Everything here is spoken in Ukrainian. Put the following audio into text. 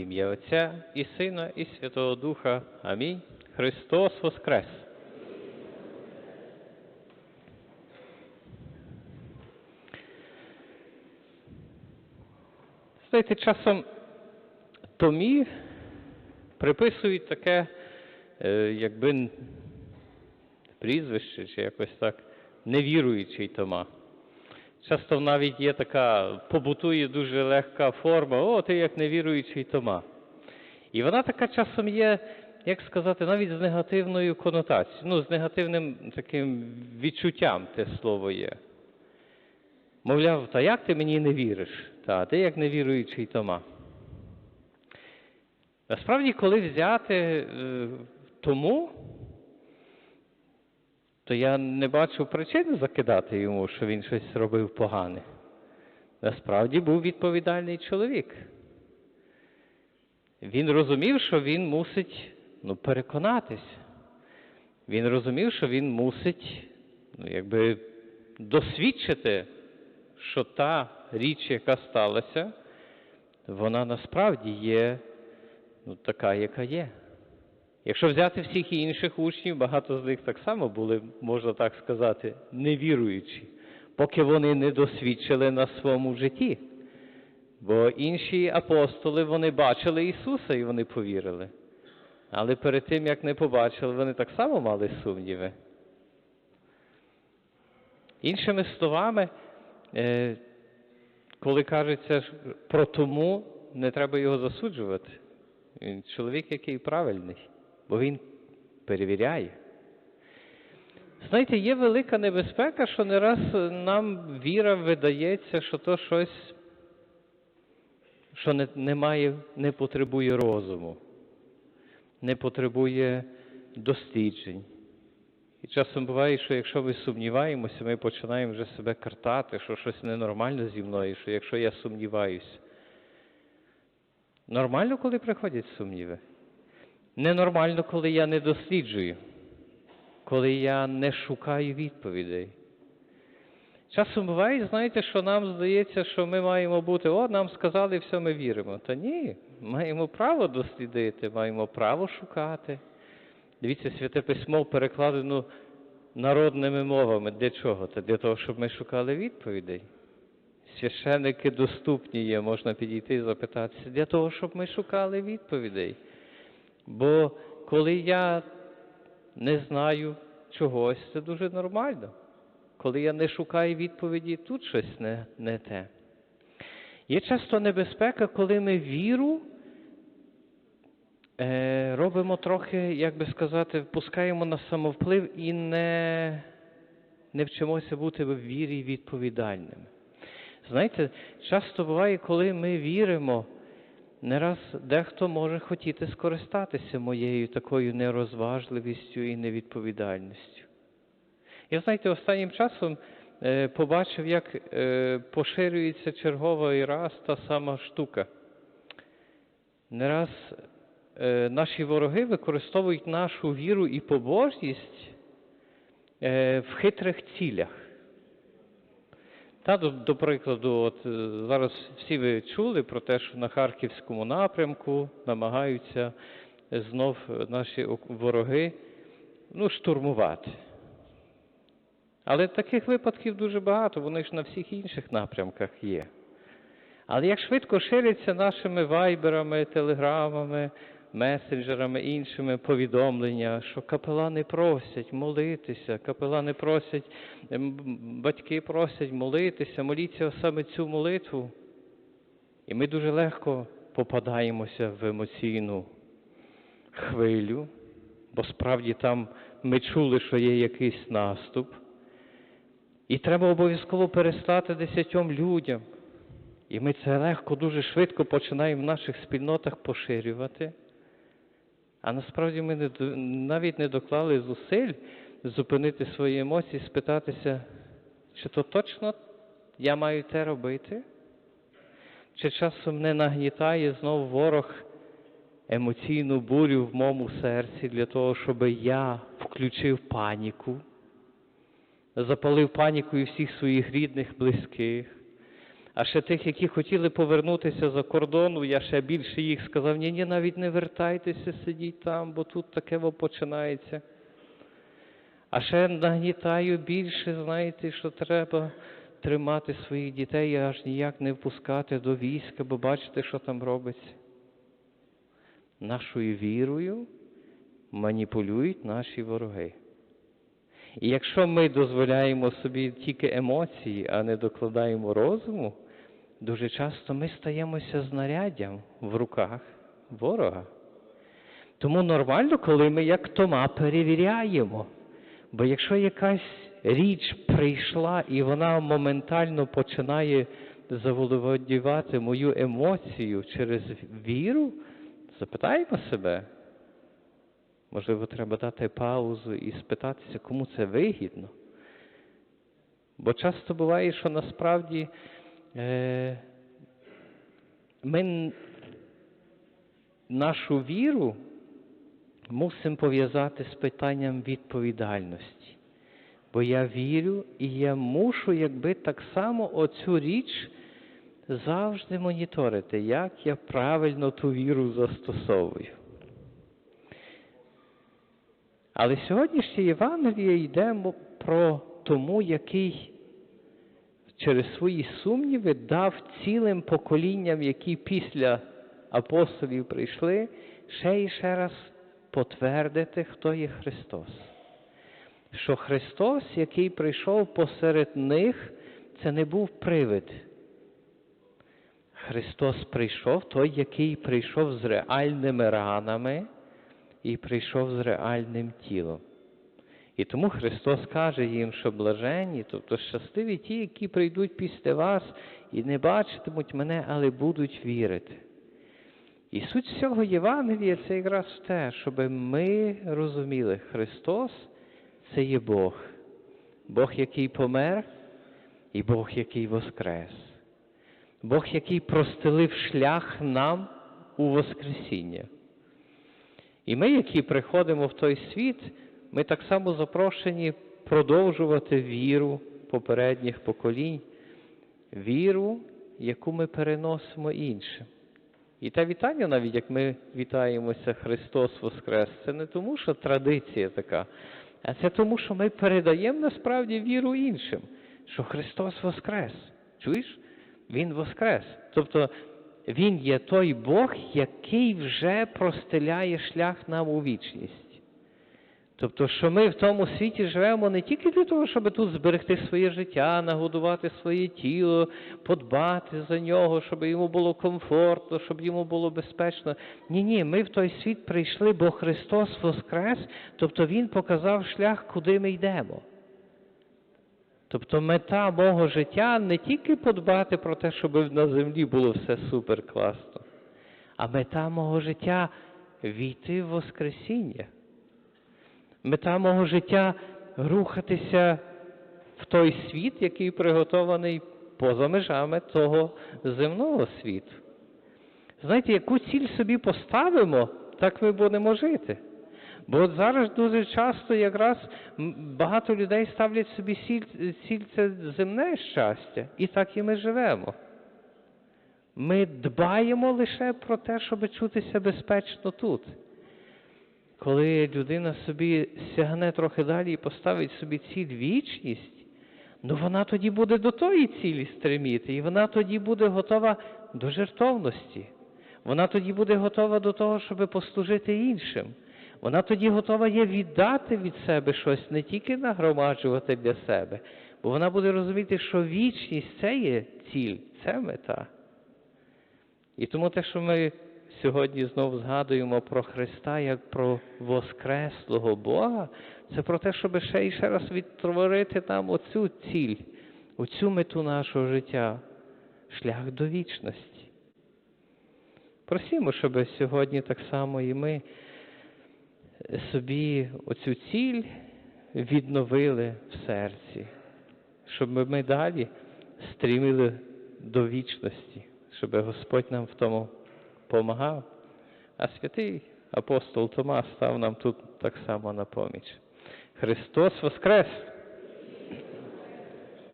ім'я Отця і Сина, і Святого Духа. Амінь. Христос Воскрес! Знаєте, часом Томі приписують таке, е, якби прізвище, чи якось так, невіруючий Тома. Часто навіть є така, побутує дуже легка форма, о, ти як невіруючий Тома. І вона така часом є, як сказати, навіть з негативною конотацією, ну, з негативним таким відчуттям те слово є. Мовляв, та як ти мені не віриш? Та, ти як невіруючий Тома. Насправді, коли взяти е, тому, то я не бачу причини закидати йому, що він щось робив погане. Насправді був відповідальний чоловік. Він розумів, що він мусить ну, переконатись. Він розумів, що він мусить ну, якби досвідчити, що та річ, яка сталася, вона насправді є ну, така, яка є. Якщо взяти всіх інших учнів, багато з них так само були, можна так сказати, невіруючі, поки вони не досвідчили на своєму житті. Бо інші апостоли вони бачили Ісуса і вони повірили. Але перед тим, як не побачили, вони так само мали сумніви. Іншими словами, е, коли кажеться про тому, не треба його засуджувати. Він чоловік, який правильний, бо він перевіряє. Знаєте, є велика небезпека, що не раз нам віра видається, що то щось, що не, не, має, не потребує розуму, не потребує досліджень. І часом буває, що якщо ми сумніваємося, ми починаємо вже себе картати, що щось ненормально зі мною, що якщо я сумніваюся. Нормально, коли приходять сумніви. Ненормально, коли я не досліджую, коли я не шукаю відповідей. Часом буває, знаєте, що нам здається, що ми маємо бути, о, нам сказали, все, ми віримо. Та ні, маємо право дослідити, маємо право шукати. Дивіться, святе письмо перекладено народними мовами. Для чого? Та для того, щоб ми шукали відповідей. Священники доступні є, можна підійти і запитатися, для того, щоб ми шукали відповідей. Бо коли я не знаю чогось, це дуже нормально. Коли я не шукаю відповіді, тут щось не, не те. Є часто небезпека, коли ми віру е, робимо трохи, як би сказати, впускаємо на самовплив і не, не вчимося бути в вірі відповідальними. Знаєте, часто буває, коли ми віримо, не раз дехто може хотіти скористатися моєю такою нерозважливістю і невідповідальністю. Я, знаєте, останнім часом е, побачив, як е, поширюється черговий раз та сама штука. Не раз е, наші вороги використовують нашу віру і побожність в хитрих цілях. Та, до, до прикладу, от е, зараз всі ви чули про те, що на Харківському напрямку намагаються е, знов наші вороги ну, штурмувати. Але таких випадків дуже багато, вони ж на всіх інших напрямках є. Але як швидко ширяться нашими вайберами, телеграмами, месенджерами, іншими повідомлення, що капелани просять молитися, капелани просять, ем, батьки просять молитися, моліться саме цю молитву. І ми дуже легко попадаємося в емоційну хвилю, бо справді там ми чули, що є якийсь наступ. І треба обов'язково перестати десятьом людям. І ми це легко, дуже швидко починаємо в наших спільнотах поширювати. А насправді ми не, навіть не доклали зусиль зупинити свої емоції, спитатися, чи то точно я маю те робити? Чи часом не нагнітає знов ворог емоційну бурю в моєму серці для того, щоб я включив паніку, запалив паніку і всіх своїх рідних, близьких, А ще тих, які хотіли повернутися за кордону, я ще більше їх сказав, ні, ні, навіть не вертайтеся, сидіть там, бо тут таке починається. А ще нагнітаю більше, знаєте, що треба тримати своїх дітей, аж ніяк не впускати до війська, бо бачите, що там робиться. Нашою вірою маніпулюють наші вороги. І якщо ми дозволяємо собі тільки емоції, а не докладаємо розуму, дуже часто ми стаємося знаряддям в руках ворога. Тому нормально, коли ми як Тома перевіряємо. Бо якщо якась річ прийшла і вона моментально починає заволодівати мою емоцію через віру, запитаємо себе. Можливо, треба дати паузу і спитатися, кому це вигідно. Бо часто буває, що насправді ми нашу віру мусимо пов'язати з питанням відповідальності. Бо я вірю і я мушу, якби так само оцю річ завжди моніторити, як я правильно ту віру застосовую. Але сьогоднішнє Євангеліє йдемо про тому, який через свої сумніви дав цілим поколінням, які після апостолів прийшли, ще і ще раз потвердити, хто є Христос. Що Христос, який прийшов посеред них, це не був привид. Христос прийшов, той, який прийшов з реальними ранами і прийшов з реальним тілом. І тому Христос каже їм, що блаженні, тобто щасливі ті, які прийдуть після вас і не бачитимуть мене, але будуть вірити. І суть всього Євангелія це якраз те, щоб ми розуміли, Христос це є Бог. Бог, який помер, і Бог, який воскрес. Бог, який простелив шлях нам у Воскресіння. І ми, які приходимо в той світ, ми так само запрошені продовжувати віру попередніх поколінь, віру, яку ми переносимо іншим. І те вітання, навіть як ми вітаємося Христос Воскрес, це не тому, що традиція така, а це тому, що ми передаємо насправді віру іншим, що Христос Воскрес. Чуєш? Він Воскрес. Тобто Він є той Бог, який вже простеляє шлях нам у вічність. Тобто, що ми в тому світі живемо не тільки для того, щоб тут зберегти своє життя, нагодувати своє тіло, подбати за нього, щоб йому було комфортно, щоб йому було безпечно. Ні, ні, ми в той світ прийшли, бо Христос Воскрес, тобто Він показав шлях, куди ми йдемо. Тобто мета мого життя не тільки подбати про те, щоб на землі було все супер класно, а мета мого життя війти в Воскресіння. Мета мого життя рухатися в той світ, який приготований поза межами того земного світу. Знаєте, яку ціль собі поставимо, так ми будемо жити. Бо от зараз дуже часто якраз багато людей ставлять собі ціль, ціль це земне щастя, і так і ми живемо. Ми дбаємо лише про те, щоб чутися безпечно тут. Коли людина собі сягне трохи далі і поставить собі ціль вічність, ну вона тоді буде до тої цілі стреміти, і вона тоді буде готова до жертовності. Вона тоді буде готова до того, щоб послужити іншим. Вона тоді готова є віддати від себе щось, не тільки нагромаджувати для себе, бо вона буде розуміти, що вічність це є ціль, це мета. І тому те, що ми сьогодні знову згадуємо про Христа як про Воскреслого Бога, це про те, щоб ще і ще раз відтворити нам оцю ціль, оцю мету нашого життя, шлях до вічності. Просімо, щоб сьогодні так само і ми собі оцю ціль відновили в серці, щоб ми далі стрімили до вічності, щоб Господь нам в тому помагав, а святий апостол Тома став нам тут так само на поміч. Христос Воскрес!